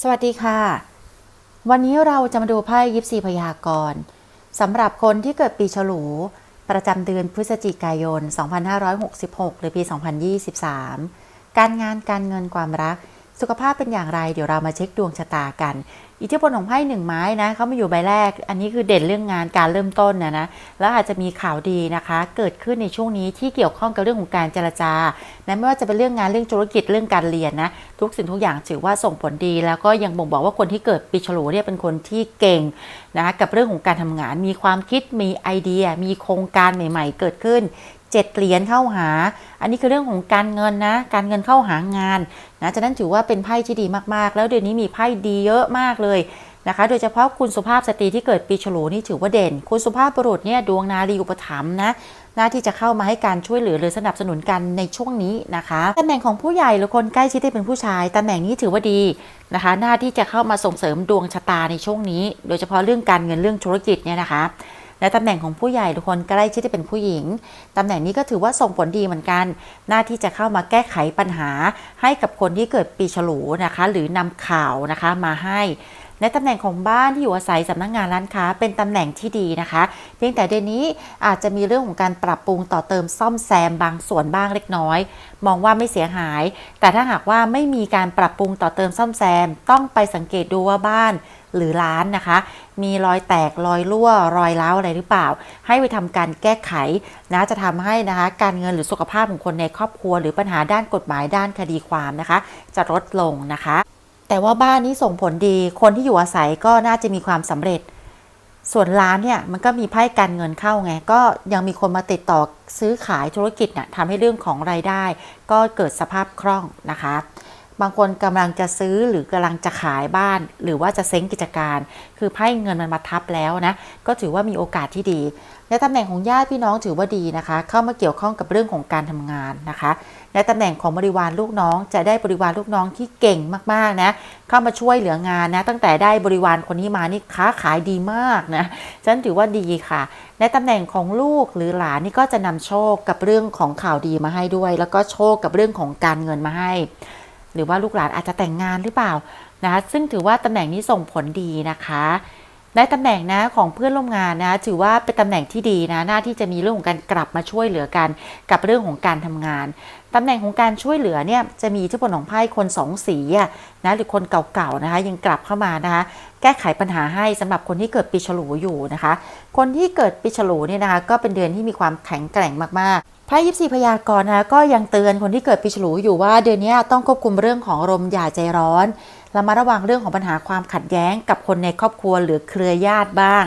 สวัสดีค่ะ วันนี้เราจะมาดูไพ่ยิปซีพยากรณ์สำหรับคนที่เกิดปีฉลู ประจำเดือนพฤศจิกายน 2566 หรือปี 2023 การงานการเงินความรัก สุขภาพเป็นอย่างไร เดี๋ยวเรามาเช็คดวงชะตากัน อิทธิพลของไพ่หนึ่งไม้นะเขามาอยู่ใบแรก อันนี้คือเด่นเรื่องงานการเริ่มต้นนะนะแล้วอาจจะมีข่าวดีนะคะ เกิดขึ้นในช่วงนี้ที่เกี่ยวข้องกับเรื่องของการเจรจานะไม่ว่าจะเป็นเรื่องงานเรื่องธุรกิจเรื่องการเรียนนะทุกสิ่งทุกอย่างถือว่าส่งผลดี แล้วก็ยังบ่งบอกว่าคนที่เกิดปีฉลูเนี่ยเป็นคนที่เก่งนะกับเรื่องของการทำงานมีความคิดมีไอเดีย มีโครงการใหม่ ๆ เกิดขึ้น เจ็ดเหรียญเข้าหา อันนี้คือเรื่องของการเงินนะ การเงินเข้าหางานนะฉะนั้นถือว่าเป็นไพ่ที่ดีมากๆ แล้วเดือนนี้มีไพ่ดีเยอะมากเลยนะคะ โดยเฉพาะคุณสุภาพสตรีที่เกิดปีฉลูนี่ถือว่าเด่น คุณสุภาพบุรุษเนี่ยดวงนารีอุปถัมภ์นะหน้าที่จะเข้ามาให้การช่วยเหลือหรือสนับสนุนกันในช่วงนี้นะคะตำแหน่งของผู้ใหญ่หรือคนใกล้ชิดที่เป็นผู้ชายตำแหน่งนี้ถือว่าดีนะคะ หน้าที่จะเข้ามาส่งเสริมดวงชะตาในช่วงนี้ โดยเฉพาะเรื่องการเงินเรื่องธุรกิจเนี่ยนะคะ และตำแหน่งของผู้ใหญ่หรือคนใกล้ชิดที่เป็นผู้หญิงตำแหน่งนี้ก็ถือว่าส่งผลดีเหมือนกัน หน้าที่จะเข้ามาแก้ไขปัญหาให้กับคนที่เกิดปีฉลูนะคะ หรือนำข่าวนะคะมาให้ ในตำแหน่งของบ้านที่อยู่อาศัยสำนักงงานร้านค้า เป็นตำแหน่งที่ดีนะคะ เพียงแต่เดือนนี้อาจจะมีเรื่องของการปรับปรุงต่อเติมซ่อมแซมบางส่วนบ้างเล็กน้อย มองว่าไม่เสียหาย แต่ถ้าหากว่าไม่มีการปรับปรุงต่อเติมซ่อมแซม ต้องไปสังเกตดูว่าบ้านหรือร้านนะคะ มีรอยแตกรอยรั่ว รอยร้าวอะไรหรือเปล่า ให้ไปทำการแก้ไขนะจะทำให้นะคะการเงินหรือสุขภาพของคนในครอบครัว หรือปัญหาด้านกฎหมายด้านคดีความนะคะ จะลดลงนะคะ แต่ว่าบ้านนี้ส่งผลดี คนที่อยู่อาศัยก็น่าจะมีความสำเร็จ ส่วนร้านเนี่ยมันก็มีไพ่การเงินเข้าไง ก็ยังมีคนมาติดต่อซื้อขายธุรกิจน่ะทำให้เรื่องของรายได้ ก็เกิดสภาพคล่องนะคะ บางคนกำลังจะซื้อหรือกำลังจะขายบ้าน หรือว่าจะเซ้งกิจการ คือไพ่เงินมันมาทับแล้วนะ ก็ถือว่ามีโอกาสที่ดี ในตำแหน่งของญาติพี่น้องถือว่าดีนะคะ เข้ามาเกี่ยวข้องกับเรื่องของการทำงานนะคะ ในตำแหน่งของบริวารลูกน้องจะได้บริวารลูกน้องที่เก่งมากๆนะเข้ามาช่วยเหลืองานนะตั้งแต่ได้บริวารคนนี้มานี่ค้าขายดีมากนะฉันถือว่าดีค่ะ ในตำแหน่งของลูกหรือหลานนี่ก็จะนำโชคกับเรื่องของข่าวดีมาให้ด้วย แล้วก็โชคกับเรื่องของการเงินมาให้ หรือว่าลูกหลานอาจจะแต่งงานหรือเปล่านะคะซึ่งถือว่าตำแหน่งนี้ส่งผลดีนะคะ ในตำแหน่งนะของเพื่อนร่วมงานนะถือว่าเป็นตำแหน่งที่ดีนะหน้าที่จะมีเรื่องของการกลับมาช่วยเหลือกัน กับเรื่องของการทำงานตำแหน่งของการช่วยเหลือเนี่ยจะมีที่ผลของไพ่คนสองสีนะหรือคนเก่าๆนะคะยังกลับเข้ามานะคะแก้ไขปัญหาให้สำหรับคนที่เกิดปีฉลูอยู่นะคะ คนที่เกิดปีฉลูเนี่ยนะคะก็เป็นเดือนที่มีความแข็งแกร่งมากๆไพ่ยิปซีพยากรณ์นะก็ยังเตือนคนที่เกิดปีฉลูอยู่ว่าเดือนนี้ต้องควบคุมเรื่องของอารมอย่าใจร้อน ระมัดระวังเรื่องของปัญหาความขัดแย้งกับคนในครอบครัวหรือเครือญาติบ้าง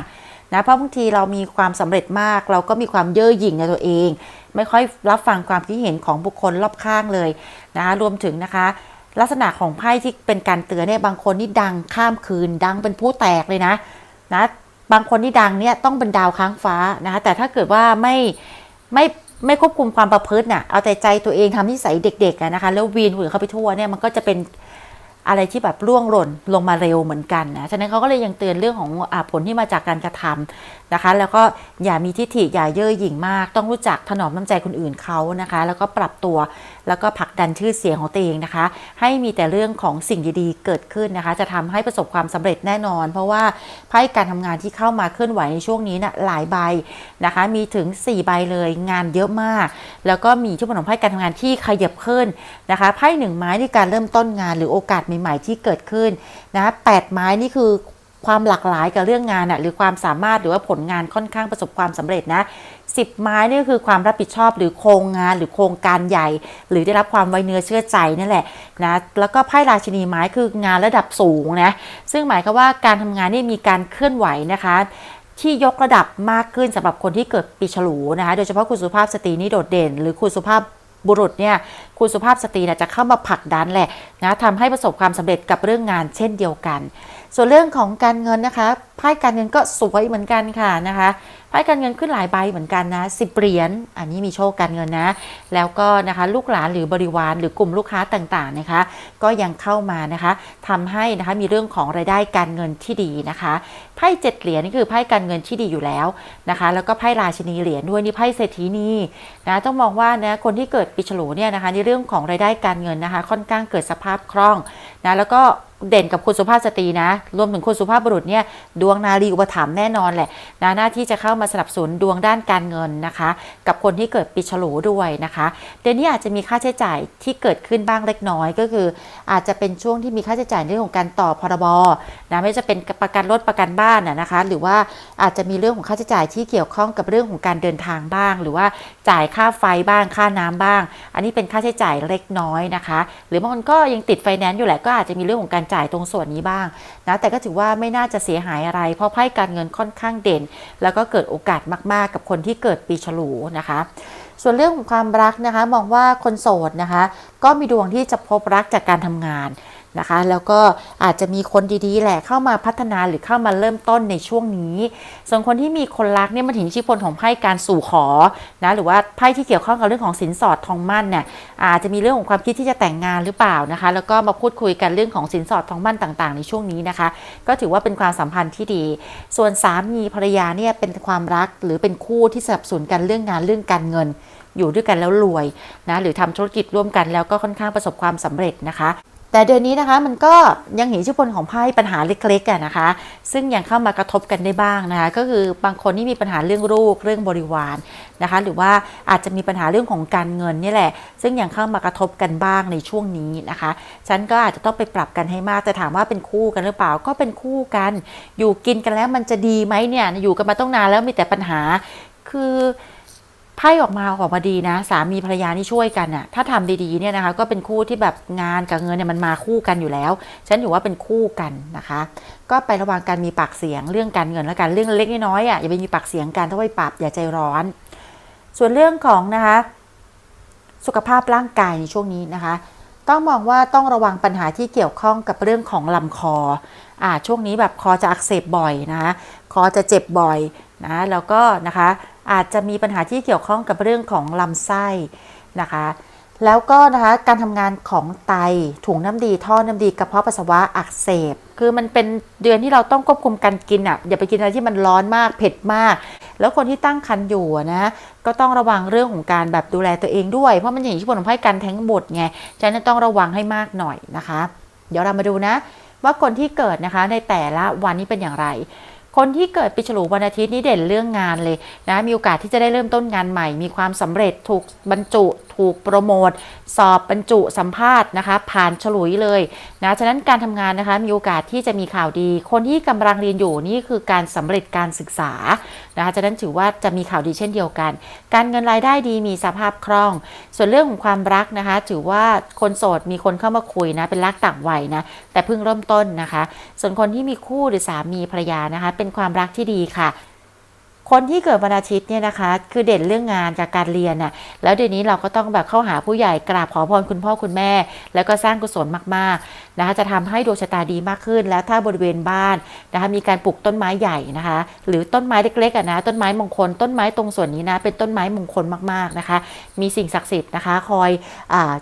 นะเพราะบางทีเรามีความสำเร็จมาก เราก็มีความเย่อหยิ่งในตัวเอง ไม่ค่อยรับฟังความคิดเห็นของบุคคลรอบข้างเลยนะคะรวมถึงนะคะ ลักษณะของไพ่ที่เป็นการเตือนเนี่ยบางคนนี่ดังข้ามคืน ดังเป็นผู้แตกเลยนะนะบางคนที่ดังเนี่ยต้องเป็นดาวค้างฟ้านะคะแต่ถ้าเกิดว่าไม่ไม่ไม่ควบคุมความประพฤติน่ะเอาแต่ใจตัวเองทำนิสัยเด็กๆนะคะแล้ววีนหุ่นเข้าไปทั่วเนี่ยมันก็จะเป็น อะไรที่แบบร่วงหล่นลงมาเร็วเหมือนกันนะ ฉะนั้นเขาก็เลยยังเตือนเรื่องของอผลที่มาจากการกระทำ นะคะ แล้วก็อย่ามีทิฐิอย่าเย่อหยิ่งมาก ต้องรู้จักถนอมน้ำใจคนอื่นเขานะคะ แล้วก็ปรับตัวแล้วก็ผลักดันชื่อเสียงของตัวเองนะคะ ให้มีแต่เรื่องของสิ่งดีๆ เกิดขึ้นนะคะ จะทำให้ประสบความสำเร็จแน่นอน เพราะว่าไพ่การทำงานที่เข้ามาเคลื่อนไหวในช่วงนี้นะ่ะหลายใบนะคะ มีถึง 4 ใบเลยงานเยอะมาก แล้วก็มีชั่วโมงของไพ่การทำงานที่ขยับขึ้นนะคะไพ่หนึ่งไม้ในการเริ่มต้นงานหรือโอกาสใหม่ๆที่เกิดขึ้นนะแปดไม้นี่คือ ความหลากหลายกับเรื่องงานอะหรือความสามารถหรือว่าผลงานค่อนข้างประสบความสำเร็จนะสิบไม้นี่คือความรับผิดชอบหรือโครงงานหรือโครงการใหญ่ หรือได้รับความไว้เนื้อเชื่อใจนั่นแหละนะแล้วก็ไพ่ราชินีไม้คืองานระดับสูงนะซึ่งหมายความว่าการทำงานนี่มีการเคลื่อนไหวนะคะที่ยกระดับมากขึ้นสำหรับคนที่เกิดปีฉลูนะคะ โดยเฉพาะคุณสุภาพสตรีนี่โดดเด่น หรือคุณสุภาพ บุรุษเนี่ยคุณสุภาพสตรีนะจะเข้ามาผลักดันแหละนะทำให้ประสบความสำเร็จกับเรื่องงานเช่นเดียวกัน ส่วนเรื่องของการเงินนะคะไพ่การเงินก็สวยเหมือนกันค่ะนะคะ ไพ่การเงินขึ้นหลายใบเหมือนกันนะสิบเหรียญอันนี้มีโชคการเงินนะ แล้วก็นะคะลูกหลานหรือบริวารหรือกลุ่มลูกค้าต่างๆนะคะ ก็ยังเข้ามานะคะทำให้นะคะมีเรื่องของรายได้การเงินที่ดีนะคะไพ่เจ็ดเหรียญนี่คือไพ่การเงินที่ดีอยู่แล้วนะคะ แล้วก็ไพ่ราชินีเหรียญด้วยนี่ไพ่เศรษฐีนีนะต้องมองว่านะคนที่เกิดปีฉลูเนี่ยนะคะในเรื่องของรายได้การเงินนะคะ ค่อนข้างเกิดสภาพคล่องนะแล้วก็ เด่นกับคุณสุภาพสตรีนะ รวมถึงคุณสุภาพบุรุษเนี่ยดวงนารีอุปถัมภ์แน่นอนแหละนะหน้าที่จะเข้ามาสนับสนุนดวงด้านการเงินนะคะ กับคนที่เกิดปีฉลูด้วยนะคะเดือนนี้อาจจะมีค่าใช้จ่ายที่เกิดขึ้นบ้างเล็กน้อยก็คือ อาจจะเป็นช่วงที่มีค่าใช้จ่ายในเรื่องของการต่อพรบนะไม่ว่าจะเป็นประกันรถประกันบ้านนะนะคะ หรือว่าอาจจะมีเรื่องของค่าใช้จ่ายที่เกี่ยวข้องกับเรื่องของการเดินทางบ้าง หรือว่าจ่ายค่าไฟบ้างค่าน้ำบ้าง อันนี้เป็นค่าใช้จ่ายเล็กน้อยนะคะ หรือบางคนก็ยังติดไฟแนนซ์อยู่แหละก็อาจจะมีเรื่องของการจ่ายตรงส่วนนี้บ้างนะแต่ก็ถือว่าไม่น่าจะเสียหายอะไร เพราะไพ่การเงินค่อนข้างเด่น แล้วก็เกิดโอกาสมาก ๆ กับคนที่เกิดปีฉลูนะคะ ส่วนเรื่องของความรักนะคะมองว่าคนโสดนะคะ ก็มีดวงที่จะพบรักจากการทำงาน นะคะ แล้วก็อาจจะมีคนดีๆ แหละเข้ามาพัฒนาหรือเข้ามาเริ่มต้นในช่วงนี้ ส่วนคนที่มีคนรักเนี่ยมันถึงอิพลของไพ่การสู่ขอนะหรือว่าไพ่ที่เกี่ยวข้องกับเรื่องของสินสอดทองมั่นเนี่ยอาจจะมีเรื่องของความคิดที่จะแต่งงานหรือเปล่านะคะ แล้วก็มาพูดคุยกันเรื่องของสินสอดทองมั่นต่าง ๆ ในช่วงนี้นะคะ ก็ถือว่าเป็นความสัมพันธ์ที่ดี ส่วนสามีภรรยาเนี่ยเป็นความรักหรือเป็นคู่ที่สนับสนุนกันเรื่องงานเรื่องการเงินอยู่ด้วยกันแล้วรวยนะหรือทำธุรกิจร่วมกันแล้วก็ค่อนข้างประสบความสำเร็จนะคะ แต่เดือนนี้นะคะมันก็ยังเห็นอิทธิพลของไพ่ปัญหาเล็กๆอะนะคะ ซึ่งยังเข้ามากระทบกันได้บ้างนะคะก็คือบางคนที่มีปัญหาเรื่องลูกเรื่องบริวารนะคะ หรือว่าอาจจะมีปัญหาเรื่องของการเงินนี่แหละ ซึ่งยังเข้ามากระทบกันบ้างในช่วงนี้นะคะ ฉันก็อาจจะต้องไปปรับกันให้มากแต่ถามว่าเป็นคู่กันหรือเปล่าก็เป็นคู่กัน อยู่กินกันแล้วมันจะดีไหมเนี่ยอยู่กันมาต้องนานแล้วมีแต่ปัญหาคือ ไพ่ออกมาออกมาดีนะ สามีภรรยานี่ช่วยกันอะถ้าทำดีๆเนี่ยนะคะ ก็เป็นคู่ที่แบบงานกับเงินเนี่ยมันมาคู่กันอยู่แล้ว ฉันถือว่าเป็นคู่กันนะคะ ก็ไประวังการมีปากเสียงเรื่องการเงินและการเรื่องเล็กน้อยๆอะอย่าไปมีปากเสียงกันถ้าไปปรับอย่าใจร้อน ส่วนเรื่องของนะคะ สุขภาพร่างกายในช่วงนี้นะคะ ต้องมองว่าต้องระวังปัญหาที่เกี่ยวข้องกับเรื่องของลำคออ่าช่วงนี้แบบคอจะอักเสบบ่อยนะคะคอจะเจ็บบ่อยนะแล้วก็นะคะ อาจจะมีปัญหาที่เกี่ยวข้องกับเรื่องของลำไส้นะคะ แล้วก็นะคะการทำงานของไตถุงน้ำดีท่อน้ำดีกระเพาะปัสสาวะอักเสบ คือมันเป็นเดือนที่เราต้องควบคุมการกินอะอย่าไปกินอะไรที่มันร้อนมากเผ็ดมาก แล้วคนที่ตั้งครรภ์อยู่นะก็ต้องระวังเรื่องของการแบบดูแลตัวเองด้วย เพราะมันอย่างที่ผลของไพ่การแท้งบทไงฉะนั้นต้องระวังให้มากหน่อยนะคะ เดี๋ยวเรามาดูนะว่าคนที่เกิดนะคะในแต่ละวันนี้เป็นอย่างไร คนที่เกิดปีฉลูวันอาทิตย์นี้เด่นเรื่องงานเลยนะมีโอกาสที่จะได้เริ่มต้นงานใหม่ มีความสำเร็จถูกบรรจุ ถูกโปรโมทสอบบรรจุสัมภาษณ์นะคะ ผ่านฉลุยเลยนะฉะนั้นการทำงานนะคะมีโอกาสที่จะมีข่าวดี คนที่กำลังเรียนอยู่นี่คือการสำเร็จการศึกษานะคะฉะนั้นถือว่าจะมีข่าวดีเช่นเดียวกัน การเงินรายได้ดีมีสภาพคล่อง ส่วนเรื่องของความรักนะคะ ถือว่าคนโสดมีคนเข้ามาคุยนะเป็นรักต่างวัยนะแต่เพิ่งเริ่มต้นนะคะ ส่วนคนที่มีคู่หรือสามีภรรยานะคะ เป็นความรักที่ดีค่ะ คนที่เกิดวันอาทิตย์เนี่ยนะคะ คือเด่นเรื่องงานกับการเรียนน่ะแล้วเดี๋ยวนี้เราก็ต้องแบบเข้าหาผู้ใหญ่กราบขอพรคุณพ่อคุณแม่ แล้วก็สร้างกุศลมากๆนะคะจะทำให้ดวงชะตาดีมากขึ้น แล้วถ้าบริเวณบ้านนะคะมีการปลูกต้นไม้ใหญ่นะคะ หรือต้นไม้เล็กๆอะนะต้นไม้มงคล ต้นไม้ตรงส่วนนี้นะเป็นต้นไม้มงคลมากๆนะคะ มีสิ่งศักดิ์สิทธิ์นะคะ คอยอ่า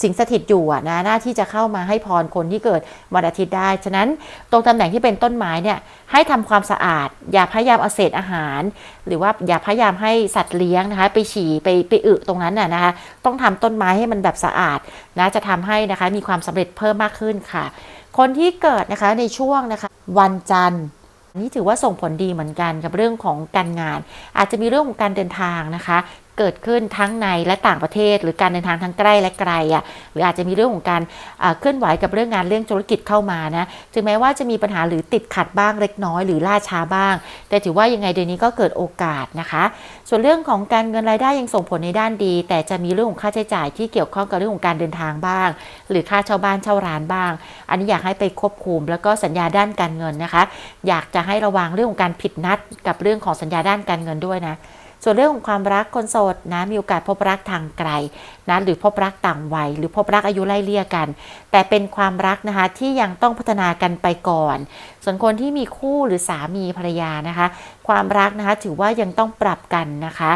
สิงสถิตอยู่นะหน้าที่จะเข้ามาให้พรคนที่เกิดวันอาทิตย์ได้ ฉะนั้นตรงตำแหน่งที่เป็นต้นไม้เนี่ยให้ทำความสะอาด อย่าพยายามเอาเศษอาหาร หรือว่าอย่าพยายามให้สัตว์เลี้ยงนะคะไปฉี่ไปไปอึตรงนั้นน่ะนะคะต้องทำต้นไม้ให้มันแบบสะอาดนะจะทำให้นะคะมีความสำเร็จเพิ่มมากขึ้นค่ะ คนที่เกิดนะคะในช่วงนะคะวันจันทร์นี่ถือว่าส่งผลดีเหมือนกันกับเรื่องของการงาน อาจจะมีเรื่องของการเดินทางนะคะ เกิดขึ้นทั้งในและต่างประเทศ หรือการเดินทางทั้งใกล้และไกลอะหรืออาจจะมีเรื่องของการเคลื่อนไหวกับเรื่องงานเรื่องธุรกิจเข้ามานะถึงแม้ว่าจะมีปัญหาหรือติดขัดบ้างเล็กน้อย หรือล่าช้าบ้าง แต่ถือว่ายังไงเดือนนี้ก็เกิดโอกาสนะคะ ส่วนเรื่องของการเงินรายได้ยังส่งผลในด้านดี แต่จะมีเรื่องของค่าใช้จ่ายที่เกี่ยวข้องกับเรื่องของการเดินทางบ้าง หรือค่าเช่าบ้านเช่าร้านบ้าง อันนี้อยากให้ไปควบคุม แล้วก็สัญญาด้านการเงินนะคะ อยากจะให้ระวังเรื่องของการผิดนัดกับเรื่องของสัญญาด้านการเงินด้วยนะ ส่วนเรื่องของความรักคนโสดนะมีโอกาสพบรักทางไกลนะหรือพบรักต่างวัยหรือพบรักอายุไล่เลี่ยกัน แต่เป็นความรักนะคะที่ยังต้องพัฒนากันไปก่อน ส่วนคนที่มีคู่หรือสามีภรรยานะคะ ความรักนะคะถือว่ายังต้องปรับกันนะคะ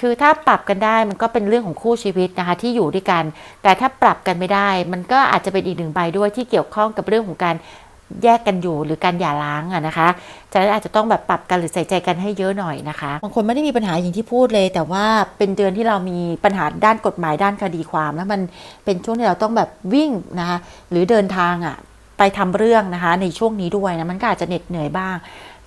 คือถ้าปรับกันได้มันก็เป็นเรื่องของคู่ชีวิตนะคะที่อยู่ด้วยกัน แต่ถ้าปรับกันไม่ได้ มันก็อาจจะเป็นอีกหนึ่งใบด้วยที่เกี่ยวข้องกับเรื่องของการ แยกกันอยู่หรือการหย่าร้างอะนะคะฉะนั้นอาจจะต้องแบบปรับกันหรือใส่ใจกันให้เยอะหน่อยนะคะบางคนไม่ได้มีปัญหาอย่างที่พูดเลย แต่ว่าเป็นเดือนที่เรามีปัญหาด้านกฎหมายด้านคดีความ แล้วมันเป็นช่วงที่เราต้องแบบวิ่งนะคะหรือเดินทางอะไปไปทำเรื่องนะคะในช่วงนี้ด้วยนะมันก็อาจจะเหน็ดเหนื่อยบ้าง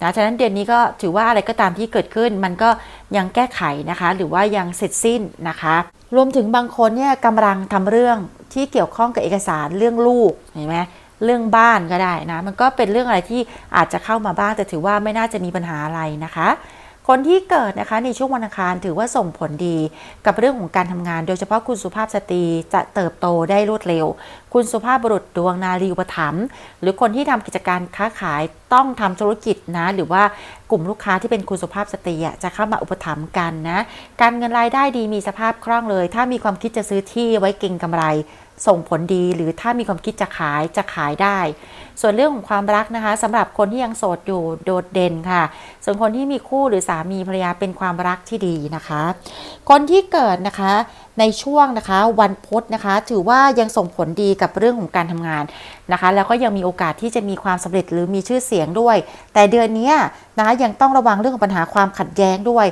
นะฉะนั้นเดือนนี้ก็ถือว่าอะไรก็ตามที่เกิดขึ้น มันก็ยังแก้ไขนะคะ หรือว่ายังเสร็จสิ้นนะคะ รวมถึงบางคนเนี่ยกำลังทำเรื่องที่เกี่ยวข้องกับเอกสารเรื่องลูกเห็นไหม เรื่องบ้านก็ได้นะ มันก็เป็นเรื่องอะไรที่อาจจะเข้ามาบ้าง แต่ถือว่าไม่น่าจะมีปัญหาอะไรนะคะ คนที่เกิดนะคะในช่วงวันอังคารถือว่าส่งผลดีกับเรื่องของการทำงาน โดยเฉพาะคุณสุภาพสตรีจะเติบโตได้รวดเร็ว คุณสุภาพบุรุษดวงนารีอุปถัมภ์หรือคนที่ทำกิจการค้าขายต้องทำธุรกิจนะ หรือว่ากลุ่มลูกค้าที่เป็นคุณสุภาพสตรีจะเข้ามาอุปถัมภ์กันนะ การเงินรายได้ดีมีสภาพคล่องเลย ถ้ามีความคิดจะซื้อที่ไว้เก็งกำไร ส่งผลดีหรือถ้ามีความคิดจะขายจะขายได้ ส่วนเรื่องของความรักนะคะสำหรับคนที่ยังโสดอยู่โดดเด่นค่ะ ส่วนคนที่มีคู่หรือสามีภรรยาเป็นความรักที่ดีนะคะ คนที่เกิดนะคะในช่วงนะคะวันพุธนะคะ ถือว่ายังส่งผลดีกับเรื่องของการทำงาน นะคะ แล้วก็ยังมีโอกาสที่จะมีความสำเร็จหรือมีชื่อเสียงด้วย แต่เดือนนี้นะคะยังต้องระวังเรื่องของปัญหาความขัดแย้งด้วย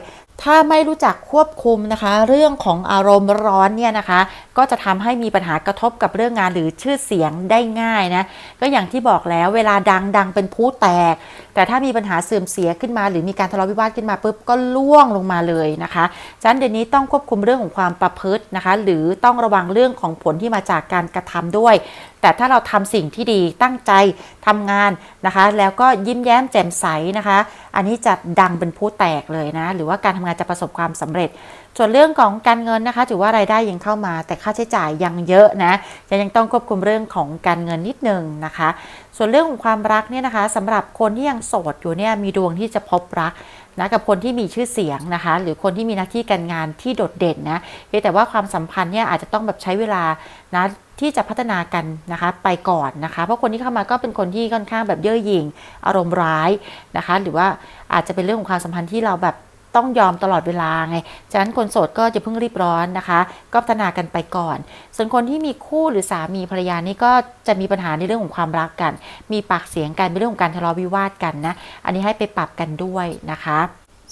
ถ้าไม่รู้จักควบคุมนะคะ เรื่องของอารมณ์ร้อนเนี่ยนะคะ ก็จะทำให้มีปัญหากระทบกับเรื่องงานหรือชื่อเสียงได้ง่ายนะก็อย่างที่บอกแล้วเวลาดังดังเป็นผู้แตก แต่ถ้ามีปัญหาเสื่อมเสียขึ้นมา หรือมีการทะเลาะวิวาทขึ้นมาปุ๊บก็ล่วงลงมาเลยนะคะฉะนั้นเดือนนี้ต้องควบคุมเรื่องของความประพฤตินะคะ หรือต้องระวังเรื่องของผลที่มาจากการกระทำด้วย แต่ถ้าเราทำสิ่งที่ดีตั้งใจทำงานนะคะ แล้วก็ยิ้มแย้มแจ่มใสนะคะ อันนี้จะดังเป็นผู้แตกเลยนะ หรือว่าการทำงานจะประสบความสำเร็จ ส่วนเรื่องของการเงินนะคะ ถือว่ารายได้ยังเข้ามา แต่ค่าใช้จ่ายยังเยอะนะจะยังต้องควบคุมเรื่องของการเงินนิดนึงนะคะ ส่วนเรื่องของความรักเนี่ยนะคะสำหรับคนที่ยังโสดอยู่เนี่ยมีดวงที่จะพบรัก นะกับคนที่มีชื่อเสียงนะคะ หรือคนที่มีหน้าที่การงานที่โดดเด่นนะเพียงแต่ว่าความสัมพันธ์เนี่ยอาจจะต้องแบบใช้เวลานะที่จะพัฒนากันนะคะไปก่อนนะคะ เพราะคนที่เข้ามาก็เป็นคนที่ค่อนข้างแบบเย่อหยิ่งอารมณ์ร้ายนะคะ หรือว่าอาจจะเป็นเรื่องของความสัมพันธ์ที่เราแบบ ต้องยอมตลอดเวลาไง ฉะนั้นคนโสดก็จะเพิ่งรีบร้อนนะคะ ก็พัฒนากันไปก่อน ส่วนคนที่มีคู่หรือสามีภรรยานี่ก็จะมีปัญหาในเรื่องของความรักกัน มีปากเสียงกันเป็นเรื่องของการทะเลาะวิวาทกันนะ อันนี้ให้ไปปรับกันด้วยนะคะ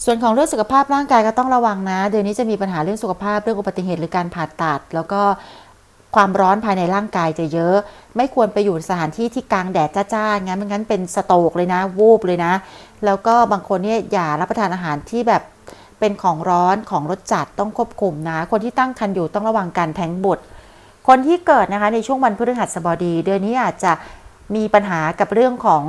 ส่วนของเรื่องสุขภาพร่างกายก็ต้องระวังนะ เดือนนี้จะมีปัญหาเรื่องสุขภาพเรื่องอุบัติเหตุหรือการผ่าตัด แล้วก็ ความร้อนภายในร่างกายจะเยอะ ไม่ควรไปอยู่สถานที่ที่กลางแดดจ้าๆงั้นไม่งั้นเป็นสโตกเลยนะ วูบเลยนะ แล้วก็บางคนเนี่ยอย่ารับประทานอาหารที่แบบเป็นของร้อนของรสจัดต้องควบคุมนะ คนที่ตั้งครรภ์อยู่ต้องระวังการแท้งบุตร คนที่เกิดนะคะในช่วงวันพฤหัสบดี เดือนนี้อาจจะมีปัญหากับเรื่องของ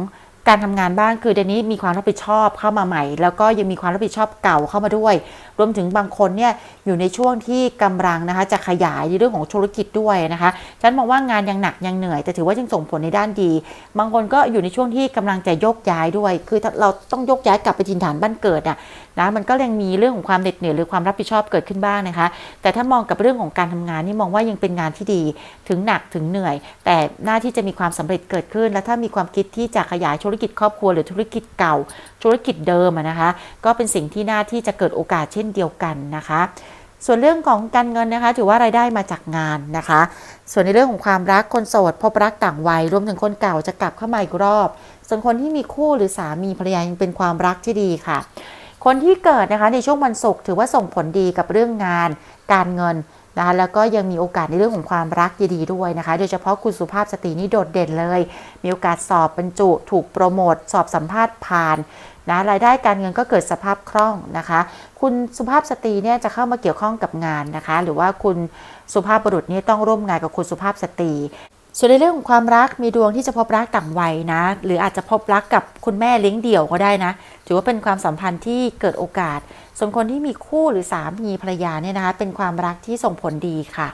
การทำงานบ้างคือเดือนนี้มีความรับผิดชอบเข้ามาใหม่ แล้วก็ยังมีความรับผิดชอบเก่าเข้ามาด้วย รวมถึงบางคนเนี่ยอยู่ในช่วงที่กำลังนะคะจะขยายในเรื่องของธุรกิจด้วยนะคะฉันมองว่างานยังหนักยังเหนื่อย แต่ถือว่ายังส่งผลในด้านดี บางคนก็อยู่ในช่วงที่กำลังจะยกย้ายด้วย คือเราต้องยกย้ายกลับไปถิ่นฐานบ้านเกิดอะนะมันก็ยังมีเรื่องของความเหน็ดเหนื่อยหรือความรับผิดชอบเกิดขึ้นบ้างนะคะ แต่ถ้ามองกับเรื่องของการทำงานนี่มองว่ายังเป็นงานที่ดีถึงหนักถึงเหนื่อย แต่หน้าที่จะมีความสำเร็จเกิดขึ้น และถ้ามีความคิดที่จะขยายธุรกิจครอบครัวหรือธุรกิจเก่า ธุรกิจเดิมนะคะ ก็เป็นสิ่งที่น่าที่จะเกิดโอกาสเช่นเดียวกันนะคะ ส่วนเรื่องของการเงินนะคะ ถือว่ารายได้มาจากงานนะคะ ส่วนในเรื่องของความรักคนโสดพบรักต่างวัยรวมถึงคนเก่าจะกลับเข้ามาอีกรอบ ส่วนคนที่มีคู่หรือสามีภรรยายังเป็นความรักที่ดีค่ะ คนที่เกิดนะคะในช่วงวันศุกร์ถือว่าส่งผลดีกับเรื่องงาน การเงินนะคะแล้วก็ยังมีโอกาสในเรื่องของความรักดีๆด้วยนะคะ โดยเฉพาะคุณสุภาพสตรีนี่โดดเด่นเลย มีโอกาสสอบบรรจุ ถูกโปรโมท สอบสัมภาษณ์ผ่าน นะรายได้การเงินก็เกิดสภาพคล่องนะคะ คุณสุภาพสตรีเนี่ยจะเข้ามาเกี่ยวข้องกับงานนะคะ หรือว่าคุณสุภาพบุรุษนี่ต้องร่วมงานกับคุณสุภาพสตรีส่วนในเรื่องของความรักมีดวงที่จะพบรักต่างวัยนะ หรืออาจจะพบรักกับคุณแม่เลี้ยงเดี่ยวก็ได้นะ ถือว่าเป็นความสัมพันธ์ที่เกิดโอกาส ส่วนคนที่มีคู่หรือสามีภรรยาเนี่ยนะคะ เป็นความรักที่ส่งผลดีค่ะ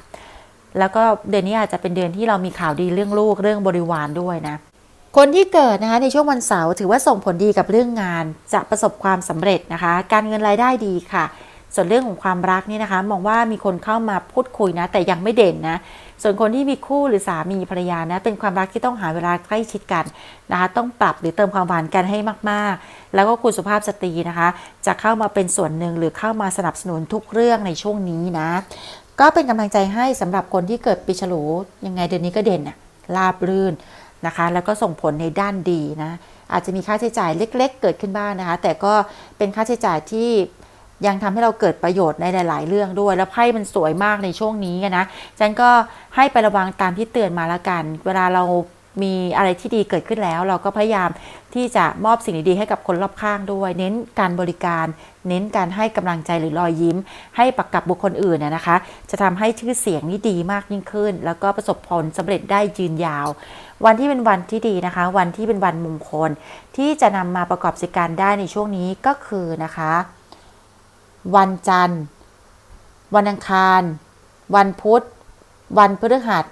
แล้วก็เดือนนี้อาจจะเป็นเดือนที่เรามีข่าวดีเรื่องลูกเรื่องบริวารด้วยนะ คนที่เกิดนะคะในช่วงวันเสาร์ถือว่าส่งผลดีกับเรื่องงาน จะประสบความสำเร็จนะคะ การเงินรายได้ดีค่ะ ส่วนเรื่องของความรักนี่นะคะ มองว่ามีคนเข้ามาพูดคุยนะ แต่ยังไม่เด่นนะ ส่วนคนที่มีคู่หรือสามีภรรยานะเป็นความรักที่ต้องหาเวลาใกล้ชิดกันนะคะ ต้องปรับหรือเติมความหวานกันให้มากๆ แล้วก็คุณสุภาพสตรีนะคะ จะเข้ามาเป็นส่วนหนึ่งหรือเข้ามาสนับสนุนทุกเรื่องในช่วงนี้นะ ก็เป็นกำลังใจให้สำหรับคนที่เกิดปีฉลูยังไงเดือนนี้ก็เด่นอะราบรื่น นะคะ แล้วก็ส่งผลในด้านดีนะอาจจะมีค่าใช้จ่ายเล็ก ๆ เกิดขึ้นบ้างนะคะ แต่ก็เป็นค่าใช้จ่ายที่ยังทำให้เราเกิดประโยชน์ในหลาย ๆ เรื่องด้วย แล้วไพ่มันสวยมากในช่วงนี้นะฉันก็ให้ไประวังตามที่เตือนมาละกัน เวลาเรา มีอะไรที่ดีเกิดขึ้นแล้ว เราก็พยายามที่จะมอบสิ่งดีๆให้กับคนรอบข้างด้วย เน้นการบริการ เน้นการให้กำลังใจหรือรอยยิ้ม ให้ปักกับบุคคลอื่นนะนะคะ จะทำให้ชื่อเสียงนี่ดีมากยิ่งขึ้น แล้วก็ประสบผลสำเร็จได้ยืนยาว วันที่เป็นวันที่ดีนะคะ วันที่เป็นวันมงคล ที่จะนำมาประกอบกิการได้ในช่วงนี้ก็คือนะคะ วันจันทร์ วันอังคาร วันพุธ วันพฤหัส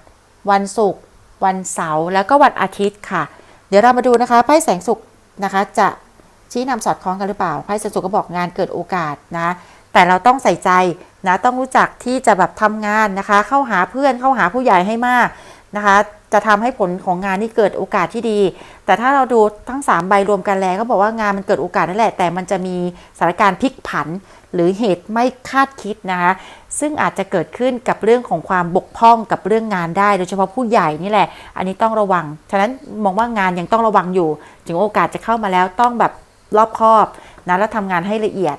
วันศุกร์ วันเสาร์แล้วก็วันอาทิตย์ค่ะ เดี๋ยวเรามาดูนะคะไพ่แสงสุขนะคะ จะชี้นำสอดคล้องกันหรือเปล่าไพ่แสงสุขก็บอกงานเกิดโอกาสนะแต่เราต้องใส่ใจนะต้องรู้จักที่จะแบบทำงานนะคะ เข้าหาเพื่อนเข้าหาผู้ใหญ่ให้มากนะคะ จะทำให้ผลของงานนี่เกิดโอกาสที่ดี แต่ถ้าเราดูทั้ง 3 ใบรวมกันแล้วก็บอกว่างานมันเกิดโอกาสนั่นแหละ แต่มันจะมีสถานการณ์พลิกผัน หรือเหตุไม่คาดคิดนะคะ ซึ่งอาจจะเกิดขึ้นกับเรื่องของความบกพร่องกับเรื่องงานได้ โดยเฉพาะผู้ใหญ่นี่แหละ อันนี้ต้องระวัง ฉะนั้นมองว่างานยังต้องระวังอยู่ ถึงโอกาสจะเข้ามาแล้วต้องแบบรอบคอบนะแล้วทำงานให้ละเอียด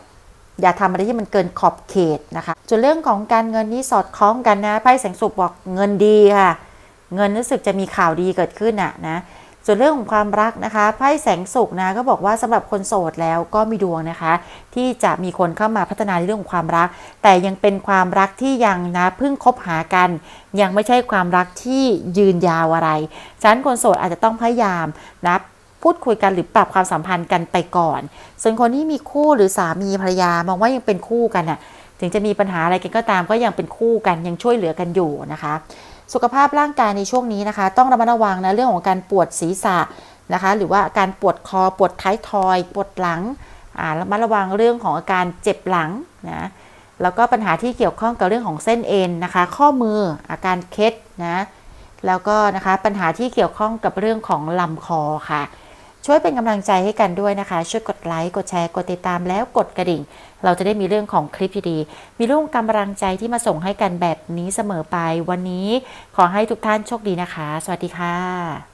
อย่าทำอะไรที่มันเกินขอบเขตนะคะ ส่วนเรื่องของการเงินนี่สอดคล้องกันนะไพ่แสงสุขบอกเงินดีค่ะ เงินรู้สึกจะมีข่าวดีเกิดขึ้นอะนะส่วนเรื่องของความรักนะคะไพ่แสงสุขนะก็บอกว่าสำหรับคนโสดแล้วก็มีดวงนะคะ ที่จะมีคนเข้ามาพัฒนาในเรื่องของความรัก แต่ยังเป็นความรักที่ยังนะเพิ่งคบหากัน ยังไม่ใช่ความรักที่ยืนยาวอะไรฉะนั้นคนโสดอาจจะต้องพยายามนะพูดคุยกันหรือปรับความสัมพันธ์กันไปก่อน ส่วนคนที่มีคู่หรือสามีภรรยามองว่ายังเป็นคู่กันอะถึงจะมีปัญหาอะไรกันก็ตามก็ยังเป็นคู่กันยังช่วยเหลือกันอยู่นะคะ สุขภาพร่างกายในช่วงนี้นะคะ ต้องระมัดระวังนะเรื่องของการปวดศีรษะนะคะ หรือว่าการปวดคอปวดท้ายทอยปวดหลังอ่าระมัดระวังเรื่องของอาการเจ็บหลังนะแล้วก็ปัญหาที่เกี่ยวข้องกับเรื่องของเส้นเอ็นนะคะ ข้อมืออาการเคล็ดนะแล้วก็นะคะปัญหาที่เกี่ยวข้องกับเรื่องของลำคอค่ะ ช่วยเป็นกำลังใจให้กันด้วยนะคะ ช่วยกดไลค์กดแชร์กดติดตามแล้วกดกระดิ่ง เราจะได้มีเรื่องของคลิปดีๆมีเรื่องกำลังใจที่มาส่งให้กันแบบนี้เสมอไปวันนี้ขอให้ทุกท่านโชคดีนะคะ สวัสดีค่ะ